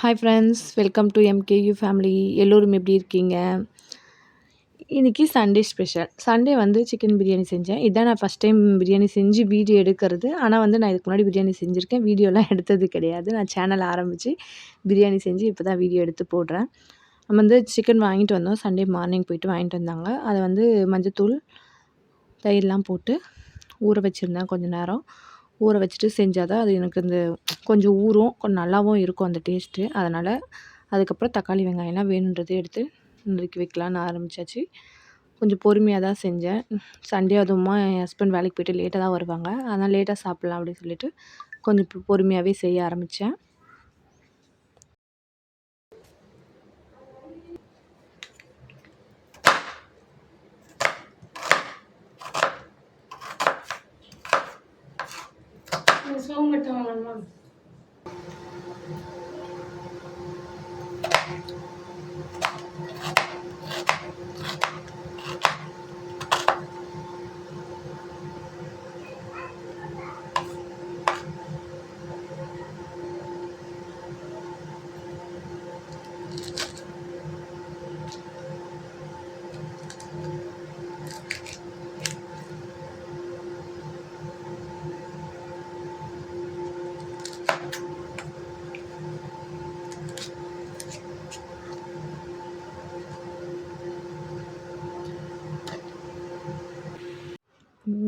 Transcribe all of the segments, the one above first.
Hi friends welcome to MKU family எல்லோரும் எப்படி இருக்கீங்க? இன்றைக்கி சண்டே ஸ்பெஷல் சண்டே வந்து சிக்கன் பிரியாணி செஞ்சேன். இதான் நான் ஃபஸ்ட் டைம் பிரியாணி செஞ்சு வீடியோ எடுக்கிறது. ஆனால் வந்து நான் இதுக்கு முன்னாடி பிரியாணி செஞ்சுருக்கேன். வீடியோலாம் எடுத்தது கிடையாது. நான் சேனல் ஆரம்பித்து பிரியாணி செஞ்சு இப்போ தான் வீடியோ எடுத்து போடுறேன். நம்ம வந்து சிக்கன் வாங்கிட்டு வந்தோம். சண்டே மார்னிங் போயிட்டு வாங்கிட்டு வந்தாங்க. அதை வந்து மஞ்சத்தூள் தயிர்லாம் போட்டு ஊற வச்சுருந்தேன் கொஞ்சம் நேரம். ஊற வச்சுட்டு செஞ்சால் தான் அது எனக்கு இந்த கொஞ்சம் ஊறும் கொஞ்சம் நல்லாவும் இருக்கும் அந்த டேஸ்ட்டு அதனால் அதுக்கப்புறம் தக்காளி வெங்காயம்லாம் வேணுன்றதை எடுத்து நறுக்கி வைக்கலான்னு ஆரம்பித்தாச்சு கொஞ்சம் பொறுமையாக தான் செஞ்சேன். சண்டே அதுவுமா என் ஹஸ்பண்ட் வேலைக்கு போய்ட்டு லேட்டாக தான் வருவாங்க. அதனால் லேட்டாக சாப்பிட்லாம் அப்படின்னு சொல்லிட்டு கொஞ்சம் பொறுமையாகவே செய்ய ஆரம்பித்தேன் சோம்பட்டு வாங்கணுமா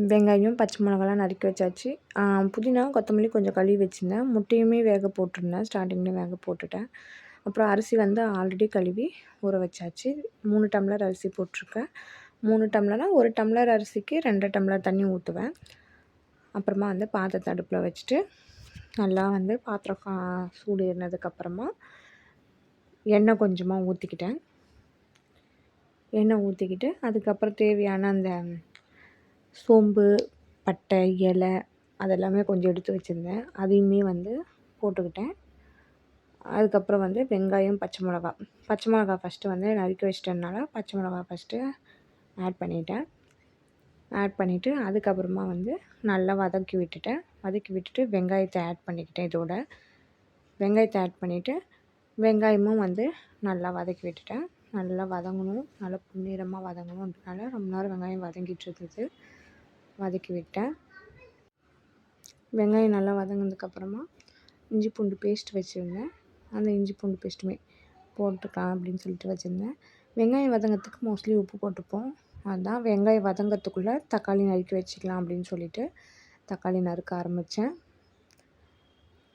வெங்காயம் பச்சை மிளகாலாம் நறுக்கி வச்சாச்சு. புதினா கொத்தமல்லி கொஞ்சம் கழுவி வச்சுருந்தேன். முட்டையுமே வேக போட்டிருந்தேன். ஸ்டார்டிங்கில் வேக போட்டுட்டேன். அப்புறம் அரிசி வந்து ஆல்ரெடி கழுவி ஊற வச்சாச்சு. மூணு டம்ளர் அரிசி போட்டிருக்கேன். மூணு டம்ளர்னால் ஒரு டம்ளர் அரிசிக்கு ரெண்டு டம்ளர் தண்ணி ஊற்றுவேன் அப்புறமா வந்து பாத்திரத்தை அடுப்பில் வச்சுட்டு நல்லா வந்து பாத்திரம் கா சூடு ஏறினதுக்கப்புறமா எண்ணெய் கொஞ்சமாக ஊற்றிக்கிட்டேன் எண்ணெய் ஊற்றிக்கிட்டு அதுக்கப்புறம் தேவையான அந்த சோம்பு பட்டை இலை அதெல்லாமே கொஞ்சம் எடுத்து வச்சுருந்தேன். அதையுமே வந்து போட்டுக்கிட்டேன். அதுக்கப்புறம் வந்து வெங்காயம் பச்சை மிளகா. பச்சை மிளகா ஃபஸ்ட்டு வந்து நறுக்கி வச்சிட்டதுனால பச்சை மிளகா ஃபஸ்ட்டு ஆட் பண்ணிட்டேன். ஆட் பண்ணிவிட்டு அதுக்கப்புறமா வந்து நல்லா வதக்கி விட்டுட்டேன். வதக்கி விட்டுட்டு வெங்காயத்தை ஆட் பண்ணிக்கிட்டேன் இதோட. வெங்காயத்தை ஆட் பண்ணிவிட்டு வெங்காயமும் வந்து நல்லா வதக்கி விட்டுட்டேன். நல்லா வதங்கணும். நல்லா பொன்னிறமாக வதங்கணுன்றனால ரொம்ப நேரம் வெங்காயம் வதங்கிட்டு இருந்தது. வதக்கி விட்டேன். வெங்காயம் நல்லா வதங்கினதுக்கப்புறமா இஞ்சி பூண்டு பேஸ்ட் வச்சுருந்தேன். அந்த இஞ்சி பூண்டு பேஸ்ட்டுமே போட்டுக்கலாம் அப்படின்னு சொல்லிட்டு வச்சுருந்தேன். வெங்காயம் வதங்கிறதுக்கு மோஸ்ட்லி உப்பு போட்டுப்போம். அதுதான் வெங்காயம் வதங்கிறதுக்குள்ளே தக்காளி நறுக்கி வச்சுக்கலாம் அப்படின்னு சொல்லிட்டு தக்காளி நறுக்க ஆரம்பித்தேன்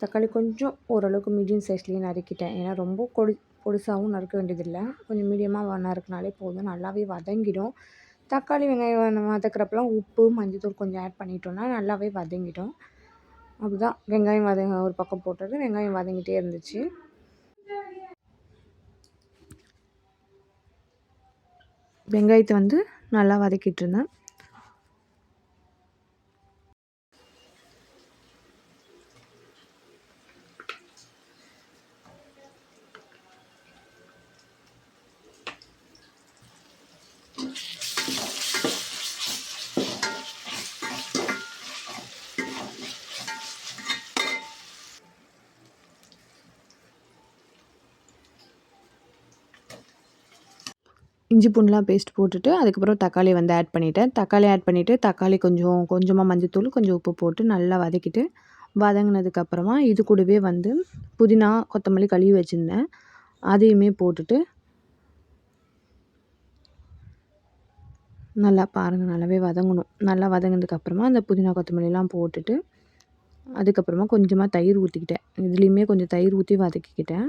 தக்காளி கொஞ்சம் ஓரளவுக்கு மீடியம் சைஸ்லேயே நறுக்கிட்டேன். ஏன்னா ரொம்ப கொடி பொடிசாகவும் நறுக்க வேண்டியதில்லை. கொஞ்சம் மீடியமாக நறுக்கினாலே போதும். நல்லாவே வதங்கிடும். தக்காளி வெங்காயம் வதக்கிறப்பெல்லாம் உப்பு மஞ்சத்தூள் கொஞ்சம் ஆட் பண்ணிட்டோம்னா நல்லாவே வதங்கிடும். அப்படிதான். வெங்காயம் வதங்க ஒரு பக்கம் போட்டது வெங்காயம் வதங்கிட்டே இருந்துச்சு. வெங்காயத்தை வந்து நல்லா வதக்கிட்டு இருந்தேன். இஞ்சி பூண்டுலாம் பேஸ்ட் போட்டுட்டு அதுக்கப்புறம் தக்காளி வந்து ஆட் பண்ணிவிட்டேன் தக்காளி ஆட் பண்ணிவிட்டு தக்காளி கொஞ்சம் கொஞ்சமாக மஞ்சத்தூள் கொஞ்சம் உப்பு போட்டு நல்லா வதக்கிட்டு வதங்கினதுக்கப்புறமா இது கூடவே வந்து புதினா கொத்தமல்லி கழுவி வச்சுருந்தேன். அதையுமே போட்டுட்டு நல்லா பாருங்கள் நல்லாவே வதங்கணும். நல்லா வதங்கினதுக்கப்புறமா அந்த புதினா கொத்தமல்லிலாம் போட்டுட்டு அதுக்கப்புறமா கொஞ்சமாக தயிர் ஊற்றிக்கிட்டேன் இதுலேயுமே கொஞ்சம் தயிர் ஊற்றி வதக்கிக்கிட்டேன்.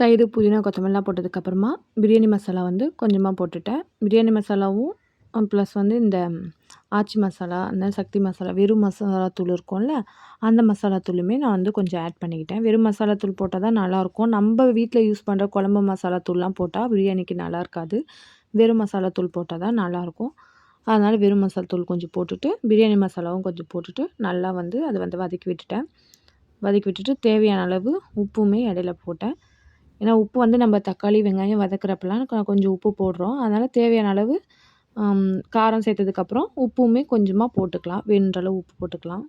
தயிர் புதினா கொத்தமல்லாம் போட்டதுக்கப்புறமா பிரியாணி மசாலா வந்து கொஞ்சமாக போட்டுட்டேன். பிரியாணி மசாலாவும் ப்ளஸ் வந்து இந்த ஆச்சி மசாலா அந்த சக்தி மசாலா வெறும் மசாலா தூள் இருக்கும்ல அந்த மசாலா தூளுமே நான் வந்து கொஞ்சம் ஆட் பண்ணிக்கிட்டேன். வெறும் மசாலா தூள் போட்டால் தான் நல்லாயிருக்கும். நம்ம வீட்டில் யூஸ் பண்ணுற குழம்பு மசாலா தூள்லாம் போட்டால் பிரியாணிக்கு நல்லா இருக்காது. வெறும் மசாலா தூள் போட்டால் தான் நல்லாயிருக்கும். அதனால் வெறும் மசாலா தூள் கொஞ்சம் போட்டுட்டு பிரியாணி மசாலாவும் கொஞ்சம் போட்டுட்டு நல்லா வந்து அதை வந்து வதக்கி விட்டுட்டேன். வதக்கி விட்டுட்டு தேவையான அளவு உப்புமே இடையில போட்டேன். ஏன்னா உப்பு வந்து நம்ம தக்காளி வெங்காயம் வதக்குறப்பெல்லாம் கொஞ்சம் உப்பு போடுறோம். அதனால் தேவையான அளவு காரம் சேர்த்ததுக்கப்புறம் உப்புமே கொஞ்சமாக போட்டுக்கலாம். வேணுன்ற அளவு உப்பு போட்டுக்கலாம்.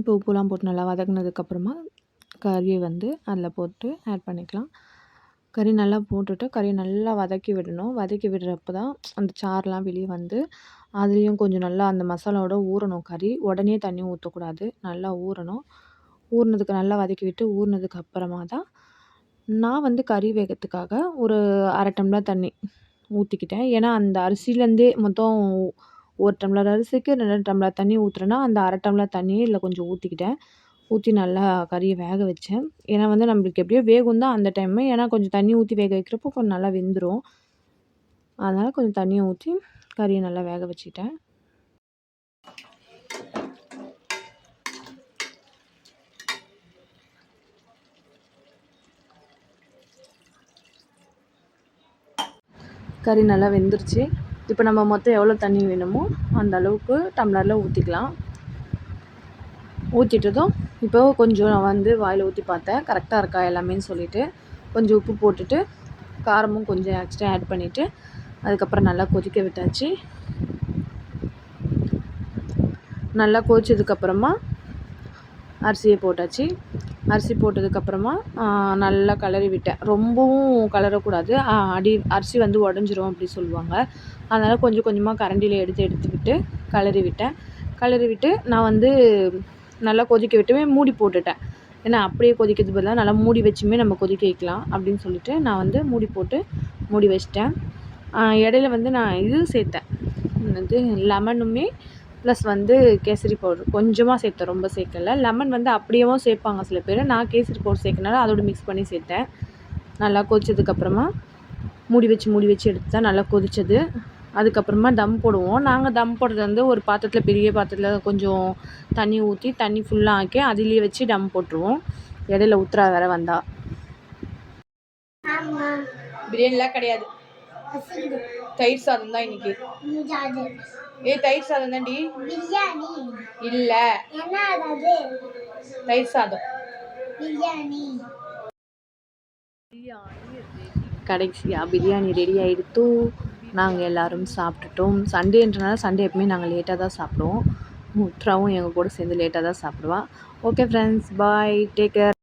இப்போ உப்புலாம் போட்டு நல்லா வதக்குனதுக்கப்புறமா கறியை வந்து அதில் போட்டு ஆட் பண்ணிக்கலாம். கறி நல்லா போட்டுட்டு கறியை நல்லா வதக்கி விடணும். வதக்கி விடுறப்ப தான் அந்த சாறுலாம் வெளியே வந்து அதுலேயும் கொஞ்சம் நல்லா அந்த மசாலாவோட ஊறணும். கறி உடனே தண்ணி ஊற்றக்கூடாது நல்லா ஊறணும். ஊறினதுக்கு நல்லா வதக்கி விட்டு ஊறினதுக்கு அப்புறமா தான் நான் வந்து கறி வேகத்துக்காக ஒரு அரை டம்ளர் தண்ணி ஊற்றிக்கிட்டேன் ஏன்னா அந்த அரிசிலேருந்தே மொத்தம் ஒரு டம்ளர் அரிசிக்கு ரெண்டு டம்ளர் தண்ணி ஊற்றுறேன்னா அந்த அரை டம்ளர் தண்ணியை இதில் கொஞ்சம் ஊற்றிக்கிட்டேன் ஊற்றி நல்லா கறியை வேக வச்சேன். ஏன்னா வந்து நம்மளுக்கு எப்படியோ வேகும் தான் அந்த டைமு ஏன்னா கொஞ்சம் தண்ணி ஊற்றி வேக வைக்கிறப்போ கொஞ்சம் நல்லா வெந்துடும் அதனால் கொஞ்சம் தண்ணியை ஊற்றி கறியை நல்லா வேக வச்சுக்கிட்டேன். கறி நல்லா வெந்துருச்சு. இப்போ நம்ம மொத்தம் எவ்வளோ தண்ணி வேணுமோ அந்த அளவுக்கு டம்ளரில் ஊற்றிக்கலாம். ஊற்றிட்டதும் இப்போ கொஞ்சம் நான் வந்து வாயில் ஊற்றி பார்த்தேன். கரெக்டாக இருக்கா எல்லாமேன்னு சொல்லிவிட்டு கொஞ்சம் உப்பு போட்டுட்டு காரமும் கொஞ்சம் எக்ஸ்ட்ரா ஆட் பண்ணிவிட்டு அதுக்கப்புறம் நல்லா கொதிக்க விட்டாச்சு. நல்லா கொதிச்சதுக்கப்புறமா அரிசியை போட்டாச்சு. அரிசி போட்டதுக்கப்புறமா நல்லா கிளறி விட்டேன். ரொம்பவும் கலரக்கூடாது அடி அரிசி வந்து உடஞ்சிரும் அப்படி சொல்லுவாங்க. அதனால் கொஞ்சம் கொஞ்சமாக கரண்டியில் எடுத்து எடுத்து விட்டு கிளறி விட்டேன். கிளறி விட்டு நான் வந்து நல்லா கொதிக்க விட்டுமே மூடி போட்டுட்டேன். ஏன்னா அப்படியே கொதிக்கிறது பதிலாக நல்லா மூடி வச்சுமே நம்ம கொதிக்க வைக்கலாம் அப்படின்னு சொல்லிட்டு நான் வந்து மூடி போட்டு மூடி வச்சிட்டேன். இடையில வந்து நான் இது சேர்த்தேன். வந்து லெமனுமே ப்ளஸ் வந்து கேசரி பவுடர் கொஞ்சமாக சேர்த்தேன். ரொம்ப சேர்க்கல. லெமன் வந்து அப்படியேவும் சேர்ப்பாங்க சில பேர். நான் கேசரி பவுடர் சேர்க்கனால அதோட மிக்ஸ் பண்ணி சேர்த்தேன். நல்லா கொதிச்சதுக்கப்புறமா மூடி வச்சு மூடி வச்சு எடுத்து தான் நல்லா கொதிச்சது. அதுக்கப்புறமா தம் போடுவோம். நாங்கள் தம் போடுறது வந்து ஒரு பாத்திரத்தில் பெரிய பாத்திரத்தில் கொஞ்சம் தண்ணி ஊற்றி தண்ணி ஃபுல்லாக ஆக்கி அதிலேயே வச்சு டம் போட்டுருவோம். இடையில ஊத்துறா வேற வந்தா. பிரியாணிலாம் கிடையாது. தயிர் சாதம் தான் இன்னைக்கு. ஏ தயிர் சாதம் தான்டி. இல்லை. தயிர் சாதம். பிரியாணி. கடைசியாக பிரியாணி ரெடி ஆகிடுத்து நாங்கள் எல்லோரும் சாப்பிட்டுட்டோம். சண்டேன்றனால சண்டே எப்பவுமே நாங்கள் லேட்டாக தான் சாப்பிடுவோம். முத்ராவும் எங்கள் கூட சேர்ந்து லேட்டாக தான் சாப்பிடுவா. Okay friends bye take care